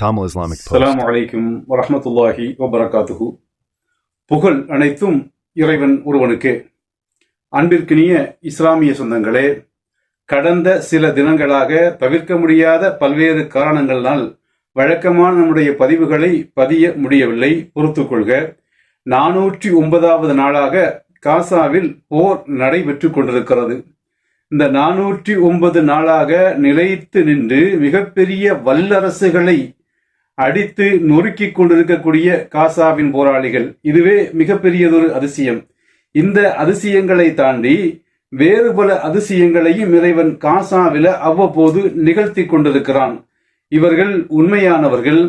Thamal Islamic சலாம் அலைக்கும் வரமத்துல்லாஹி வபரகாத்துஹு புகழ் அனைத்தும் இறைவன் ஒருவனுக்கே. அன்பிற்கினிய இஸ்லாமிய சொந்தங்களே கடந்த சில தினங்களாக தவிர்க்க முடியாத பல்வேறு காரணங்களால் வழக்கமான நம்முடைய பதிவுகளை பதிய முடியவில்லை. பொறுத்துக்கொள்க நானூற்றி ஒன்பதாவது நாளாக காசாவில் போர் நடைபெற்றுக் கொண்டிருக்கிறது. இந்த நானூற்றி ஒன்பது நாளாக நிலைத்து நின்று மிகப்பெரிய வல்லரசுகளை அடித்து நொறுக்கிக் கொண்டிருக்கக்கூடிய காசாவின் போராளிகள். இதுவே மிகப்பெரியதொரு அதிசயம். இந்த அதிசயங்களை தாண்டி வேறு பல அதிசயங்களையும் இறைவன் காசாவில அவ்வப்போது நிகழ்த்தி கொண்டிருக்கிறான். இவர்கள் உண்மையானவர்கள்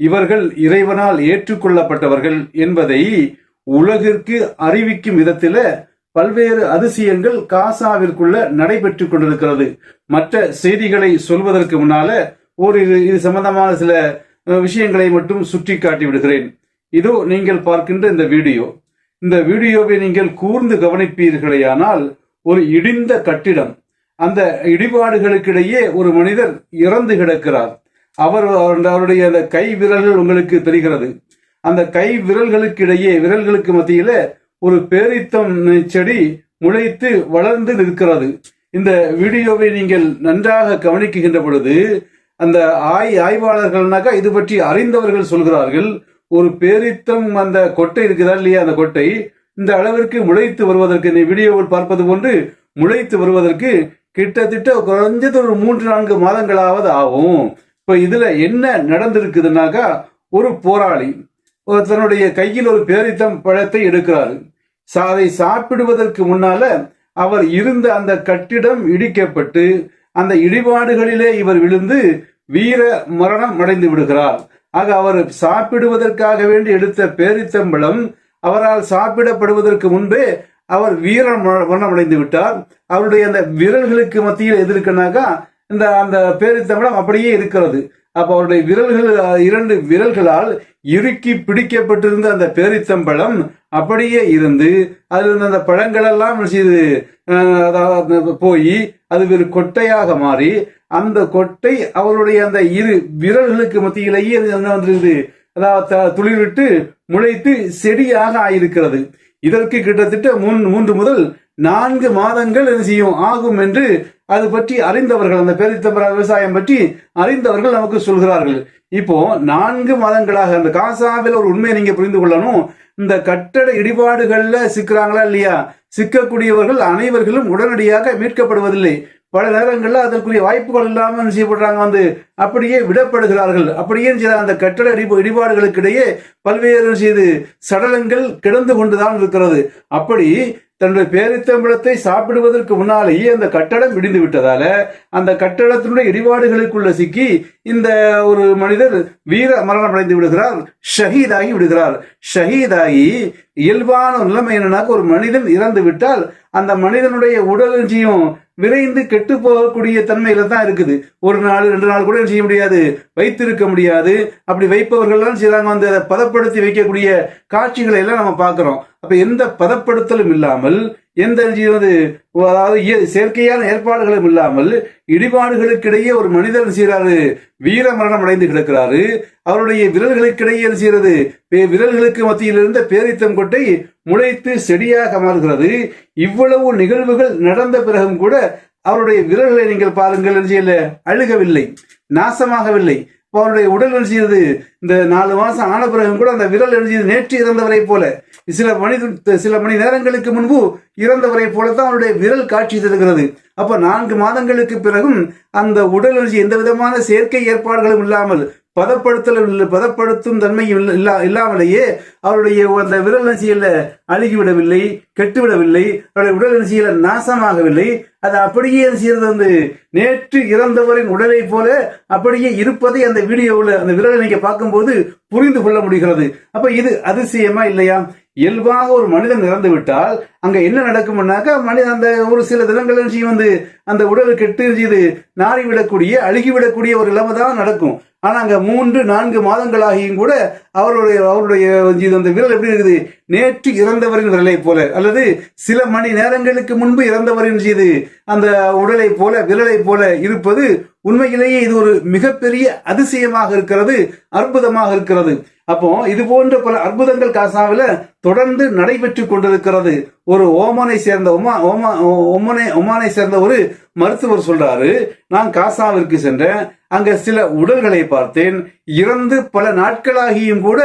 இவர்கள் இறைவனால் ஏற்றுக்கொள்ளப்பட்டவர்கள் என்பதை உலகிற்கு அறிவிக்கும் விதத்தில பல்வேறு அதிசயங்கள் காசாவிற்குள்ள நடைபெற்று கொண்டிருக்கிறது. மற்ற செய்திகளை சொல்வதற்கு முன்னால ஒரு இது சம்பந்தமான சில விஷயங்களை மட்டும் சுட்டி காட்டி விடுகிறேன். இதோ நீங்கள் பார்க்கின்ற இந்த வீடியோ. இந்த வீடியோவை நீங்கள் கூர்ந்து கவனிப்பீர்களேயானால் ஒரு இடிந்த கட்டிடம் அந்த இடிபாடுகளுக்கிடையே ஒரு மனிதர் இறந்து கிடக்கிறார். அவர் அவருடைய அந்த கை விரல்கள் உங்களுக்கு தெரிகிறது. அந்த கை விரல்களுக்கிடையே விரல்களுக்கு மத்தியில ஒரு பேரித்தம் செடி முளைத்து வளர்ந்து நிற்கிறது. இந்த வீடியோவை நீங்கள் நன்றாக கவனிக்கின்ற பொழுது அந்த ஆய் ஆய்வாளர்கள்னாக்கா இது பற்றி அறிந்தவர்கள் சொல்கிறார்கள். ஒரு பேரித்தம் அந்த கொட்டை இருக்குதா இல்லையா அந்த கொட்டை? இந்த அளவிற்கு முளைத்து வருவதற்கு இந்த வீடியோவில் பார்ப்பது போன்று முளைத்து வருவதற்கு கிட்டத்தட்ட குறைஞ்சது ஒரு மூன்று நான்கு மாதங்களாவது ஆகும். இப்ப இதுல என்ன நடந்திருக்குதுனாக்கா ஒரு போராளி ஒரு தன்னுடைய கையில் ஒரு பேரித்தம் பழத்தை எடுக்கிறார். சா- அதை சாப்பிடுவதற்கு முன்னால அவர் இருந்த அந்த கட்டிடம் இடிக்கப்பட்டு அந்த இடிபாடுகளிலே இவர் விழுந்து வீர மரணம் அடைந்து விடுகிறார். ஆக அவர் சாப்பிடுவதற்காக வேண்டி எடுத்த பேரித்தம்பழம் அவரால் சாப்பிடப்படுவதற்கு முன்பே அவர் வீர ம- மரணம் அடைந்து விட்டார். அவருடைய அந்த விரல்களுக்கு மத்தியில் எதிர்க்குனாக்கா இந்த அந்த பேரித்தம்பழம் அப்படியே இருக்கிறது. அப்ப அவருடைய விரல்கள் இரண்டு விரல்களால் இறுக்கி பிடிக்கப்பட்டிருந்த அந்த பேரித்தம்பழம் அப்படியே இருந்து அதில் இருந்த அந்த பழங்கள் எல்லாம் செய்து போய் அது ஒரு கொட்டையாக மாறி அந்த கொட்டை அவருடைய அந்த இரு விரல்களுக்கு மத்தியிலேயே என்ன வந்திருக்குது? அதாவது துளிர்விட்டு முளைத்து செடியாக ஆயிருக்கிறது. இதற்கு கிட்டத்தட்ட மூன் மூன்று முதல் நான்கு மாதங்கள் என்ன செய்யும் ஆகும் என்று அது பற்றி அறிந்தவர்கள் அந்த பேரித்தம்பர விவசாயம் பற்றி அறிந்தவர்கள் நமக்கு சொல்கிறார்கள். இப்போ நான்கு மாதங்களாக அந்த காசாவில் ஒரு உண்மையை நீங்க புரிந்து கொள்ளணும். இந்த கட்டட இடிபாடுகள்ல சிக்கிறாங்களா இல்லையா? சிக்கக்கூடியவர்கள் அனைவர்களும் உடனடியாக மீட்கப்படுவதில்லை. பல நேரங்களில் அதற்குரிய வாய்ப்புகள் இல்லாமல் என்ன செய்யப்படுறாங்க வந்து அப்படியே விடப்படுகிறார்கள். அப்படியே சில அந்த கட்டட இடிபா- இடிபாடுகளுக்கு இடையே பல்வேறு செய்து சடலங்கள் கிடந்து கொண்டுதான் இருக்கிறது. அப்படி தன்னுடைய பேரித்தம்பழத்தை சாப்பிடுவதற்கு முன்னாலேயே அந்த கட்டடம் இடிந்து விட்டதால அந்த கட்டடத்தினுடைய இடிபாடுகளுக்குள்ள சிக்கி இந்த ஒரு மனிதர் வீர மரணம் அடைந்து விடுகிறார் ஷஹீதாகி விடுகிறார். ஷஹீதாகி இயல்பான நிலைமை என்னன்னாக்க ஒரு மனிதன் இறந்து விட்டால் அந்த மனிதனுடைய உடலஞ்சியும் விரைந்து கெட்டு போகக்கூடிய தன்மையில தான் இருக்குது. ஒரு நாள் ரெண்டு நாள் கூட செய்ய முடியாது. வைத்திருக்க முடியாது. அப்படி வைப்பவர்கள்லாம் செய்யறாங்க வந்து அதை பதப்படுத்தி வைக்கக்கூடிய காட்சிகளை எல்லாம் நம்ம பார்க்குறோம். அப்ப எந்த பதப்படுத்தலும் இல்லாமல் எந்த செய்வது அதாவது செயற்கையான ஏற்பாடுகளும் இல்லாமல் இடிபாடுகளுக்கிடையே ஒரு மனிதர் செய்கிறாரு வீர மரணம் அடைந்து கிடக்கிறாரு. அவருடைய விரல்களுக்கிடையே செய்கிறது? விரல்களுக்கு மத்தியில் இருந்த பேரித்தம் கொட்டை முளைத்து செடியாக மாறுகிறது. இவ்வளவு நிகழ்வுகள் நடந்த பிறகும் கூட அவருடைய விரல்களை நீங்கள் பாருங்கள் என்று அழுகவில்லை நாசமாகவில்லை. அவருடைய உடல் என்ன இந்த நாலு மாசம் ஆன பிறகும் கூட அந்த விரல் என்ன நேற்று இறந்தவரை போல. சில மணி சில மணி நேரங்களுக்கு முன்பு இறந்தவரை போலத்தான் அவருடைய விரல் காட்சி தருகிறது. அப்ப நான்கு மாதங்களுக்கு பிறகும் அந்த உடல் எழுச்சி எந்த விதமான செயற்கை ஏற்பாடுகளும் இல்லாமல் பதப்படுத்தல் இல்லை பதப்படுத்தும் தன்மையும் இல்லா இல்லாமலேயே அவருடைய அந்த விரல் என்ன அழுகிவிடவில்லை கெட்டுவிடவில்லை அவருடைய உடல் என்ன நாசமாகவில்லை. அது அப்படியே செய்யறது வந்து நேற்று இறந்தவரின் உடலை போல அப்படியே இருப்பதை அந்த வீடியோவில் அந்த விரலை நீங்க பார்க்கும்போது புரிந்து கொள்ள முடிகிறது. அப்ப இது அதிசயமா இல்லையா? இயல்பாக ஒரு மனிதன் இறந்து விட்டால் அங்க என்ன நடக்கும்னாக்கா மனித அந்த ஒரு சில தினங்கள் செய்யும் வந்து அந்த உடல் கெட்டு இது நாறி விடக்கூடிய அழுகி விடக்கூடிய ஒரு நிலைமை தான் நடக்கும். ஆனா அங்க மூன்று நான்கு மாதங்களாகியும் கூட அவருடைய அவருடைய இது அந்த விரல் எப்படி இருக்குது? நேற்று இறந்தவரின் விரலை போல. அல்லது சில மணி நேரங்களுக்கு முன்பு இறந்தவரின் செய்து அந்த உடலை போல விரலை போல இருப்பது உண்மையிலேயே இது ஒரு மிகப்பெரிய அதிசயமாக இருக்கிறது அற்புதமாக இருக்கிறது. அப்போ இது போன்ற பல அற்புதங்கள் காசாவில தொடர்ந்து நடைபெற்று கொண்டிருக்கிறது. ஒரு ஓமனை சேர்ந்த ஒமா ஓமா ஒமனை ஒமானை சேர்ந்த ஒரு மருத்துவர் சொல்றாரு நான் காசாவிற்கு சென்றேன் அங்க சில உடல்களை பார்த்தேன் இறந்து பல நாட்களாகியும் கூட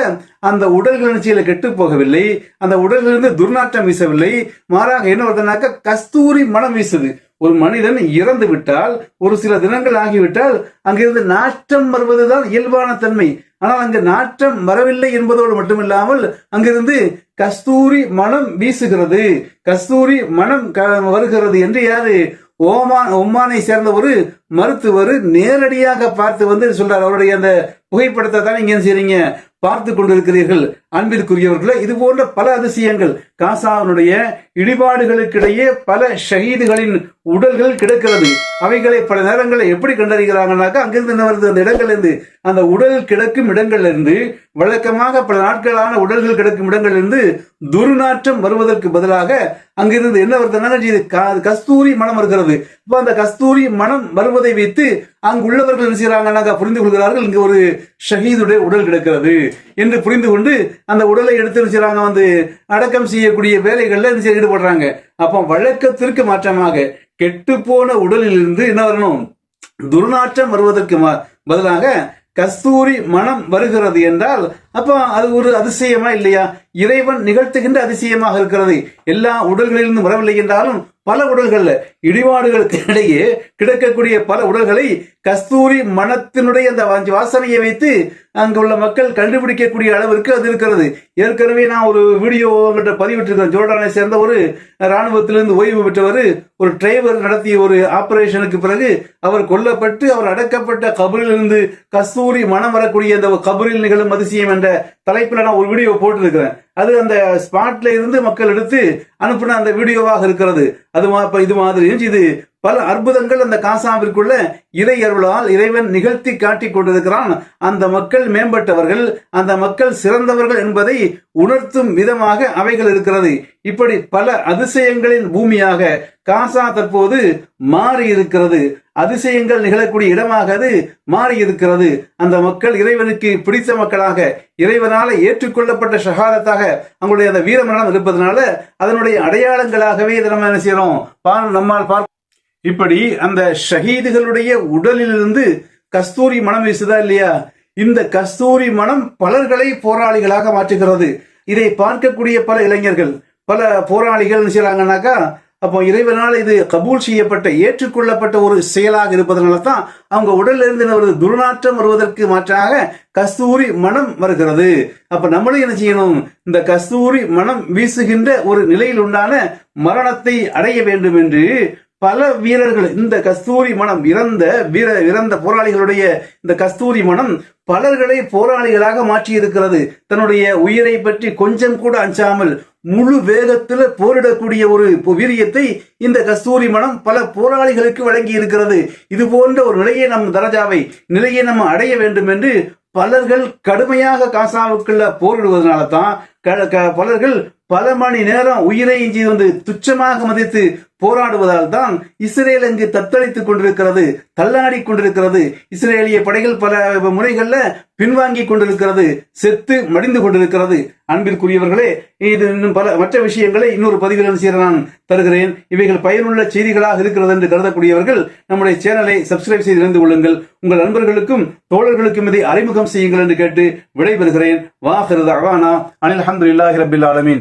அந்த உடல்கள் நிச்சயில கெட்டு போகவில்லை அந்த உடலிலிருந்து துர்நாற்றம் வீசவில்லை மாறாக என்ன வருதுனாக்க கஸ்தூரி மனம் வீசுது. ஒரு மனிதன் இறந்து விட்டால் ஒரு சில தினங்கள் ஆகிவிட்டால் அங்கிருந்து நாற்றம் வருவதுதான் இயல்பான தன்மை. ஆனால் அங்கு நாற்றம் வரவில்லை என்பதோடு மட்டுமில்லாமல் அங்கிருந்து கஸ்தூரி மனம் வீசுகிறது. கஸ்தூரி மனம் வருகிறது என்று யாரு? ஓமான் ஒம்மானை சேர்ந்த ஒரு மருத்துவர் நேரடியாக பார்த்து வந்து சொல்றார். அவருடைய அந்த புகைப்படத்தை தான் இங்க செய்றீங்க. பார்த்து கொண்டிருக்கிறீர்கள் அன்பிற்குரியவர்களே. இது போன்ற பல அதிசயங்கள். காசாவினுடைய இடிபாடுகளுக்கிடையே பல ஷஹீதுகளின் உடல்கள் கிடக்கிறது. அவைகளை பல நேரங்களில் எப்படி கண்டறிகிறாங்கனாக்கா அங்கிருந்து என்ன வருது அந்த இடங்கள்லேருந்து அந்த உடல் கிடக்கும் இடங்கள்லேருந்து வழக்கமாக பல நாட்களான உடல்கள் கிடக்கும் இடங்கள்லேருந்து துர்நாற்றம் வருவதற்கு பதிலாக அங்கிருந்து என்ன வருதுன்னா இது கஸ்தூரி மனம் வருகிறது. இப்போ அந்த கஸ்தூரி மனம் வருவதை வைத்து அங்கு உள்ளவர்கள் என்ன புரிந்து கொள்கிறார்கள் இங்கு ஒரு ஷஹீதுடைய உடல் கிடக்கிறது என்று புரிந்து கொண்டு அந்த உடலை எடுத்து செய்யறாங்க வந்து அடக்கம் செய்யக்கூடிய வேலைகளில் என்ன செய்ய ஈடுபடுறாங்க. அப்போ வழக்கத்திற்கு மாற்றமாக கெட்டு போன உடலிலிருந்து என்ன வரணும்? துர்நாற்றம் வருவதற்கு பதிலாக கஸ்தூரி மனம் வருகிறது என்றால் அப்போ அது ஒரு அதிசயமா இல்லையா? இறைவன் நிகழ்த்துகின்ற அதிசயமாக இருக்கிறது. எல்லா உடல்களிலிருந்து வரவில்லை என்றாலும் பல உடல்கள் இடிபாடுகளுக்கு இடையே கிடக்கக்கூடிய பல உடல்களை கஸ்தூரி மனத்தினுடைய அந்த வாசனையை வைத்து அங்குள்ள மக்கள் கண்டுபிடிக்கக்கூடிய அளவிற்கு அது இருக்கிறது. ஏற்கனவே நான் ஒரு வீடியோ உங்கள்கிட்ட பதிவிட்டிருக்கேன் ஜோர்டானை சேர்ந்த ஒரு ராணுவத்திலிருந்து ஓய்வு பெற்றவர் ஒரு டிரைவர் நடத்திய ஒரு ஆபரேஷனுக்கு பிறகு அவர் கொல்லப்பட்டு அவர் அடக்கப்பட்ட கபரிலிருந்து கஸ்தூரி மனம் வரக்கூடிய அந்த கபரில் நிகழும் அதிசயம் என்ற தலைப்பில் நான் ஒரு வீடியோ போட்டிருக்கிறேன். அது அந்த ஸ்பாட்ல இருந்து மக்கள் எடுத்து அனுப்பின அந்த வீடியோவாக இருக்கிறது. அது இது மாதிரி இது பல அற்புதங்கள் அந்த காசாவிற்குள்ள இறை அருளால் இறைவன் நிகழ்த்தி காட்டி கொண்டிருக்கிறான். அந்த மக்கள் மேம்பட்டவர்கள் அந்த மக்கள் சிறந்தவர்கள் என்பதை உணர்த்தும் விதமாக அவைகள் இருக்கிறது. இப்படி பல அதிசயங்களின் பூமியாக காசா தற்போது மாறி இருக்கிறது அதிசயங்கள் நிகழக்கூடிய இடமாக அது மாறி இருக்கிறது அந்த மக்கள் இறைவனுக்கு பிடித்த மக்களாக இறைவனால ஏற்றுக்கொள்ளப்பட்ட ஷகாரத்தாக அவங்களுடைய அந்த வீரமரணம் இருப்பதனால அதனுடைய அடையாளங்களாகவே இதை நம்ம என்ன செய்யறோம்? நம்மால் பார்க்க இப்படி அந்த ஷஹீதுகளுடைய உடலிலிருந்து கஸ்தூரி மனம் வீசுதா இல்லையா? இந்த கஸ்தூரி மனம் பலர்களை போராளிகளாக மாற்றுகிறது. இதை பார்க்கக்கூடிய பல இளைஞர்கள் பல போராளிகள் செய்யறாங்கன்னாக்கா அப்போ இறைவனால் இது கபூல் செய்யப்பட்ட ஏற்றுக்கொள்ளப்பட்ட ஒரு செயலாக இருப்பதனால தான் அவங்க உடல்ல இருந்து வருது? துர்நாற்றம் வருவதற்கு மாற்றாக கஸ்தூரி மனம் வருகிறது. அப்ப நம்மளும் என்ன செய்யணும்? இந்த கஸ்தூரி மனம் வீசுகின்ற ஒரு நிலையில் உண்டான மரணத்தை அடைய வேண்டும் என்று பல வீரர்கள் இந்த கஸ்தூரி மனம் இறந்த வீர இறந்த போராளிகளுடைய இந்த கஸ்தூரி மனம் பலர்களை போராளிகளாக மாற்றி இருக்கிறது தன்னுடைய உயிரை பற்றி கொஞ்சம் கூட அஞ்சாமல் முழு வேகத்தில் போரிடக்கூடிய ஒரு வீரியத்தை இந்த கஸ்தூரி மனம் பல போராளிகளுக்கு வழங்கி இருக்கிறது இது போன்ற ஒரு நிலையை நம் தரஜாவை நிலையை நம்ம அடைய வேண்டும் என்று பலர்கள் கடுமையாக காசாவுக்குள்ள போரிடுவதனால தான் பலர்கள் பல மணி நேரம் உயிரை இஞ்சி வந்து துச்சமாக மதித்து போராடுவதால் தான் இஸ்ரேல் அங்கு தத்தளித்துக் கொண்டிருக்கிறது தள்ளாடி கொண்டிருக்கிறது. இஸ்ரேலிய படைகள் பல முறைகள்ல பின்வாங்கி கொண்டிருக்கிறது செத்து மடிந்து கொண்டிருக்கிறது. அன்பிற்குரியவர்களே இது இன்னும் பல மற்ற விஷயங்களை இன்னொரு பதிவில் செய்ய நான் தருகிறேன். இவைகள் பயனுள்ள செய்திகளாக இருக்கிறது என்று கருதக்கூடியவர்கள் நம்முடைய சேனலை சப்ஸ்கிரைப் செய்து இருந்து கொள்ளுங்கள். உங்கள் நண்பர்களுக்கும் தோழர்களுக்கும் இதை அறிமுகம் செய்யுங்கள் என்று கேட்டு விடைபெறுகிறேன். வாஹிரதானா அனில் அனில் அஹமதுல்லாஹி ரபில் ஆலமின்.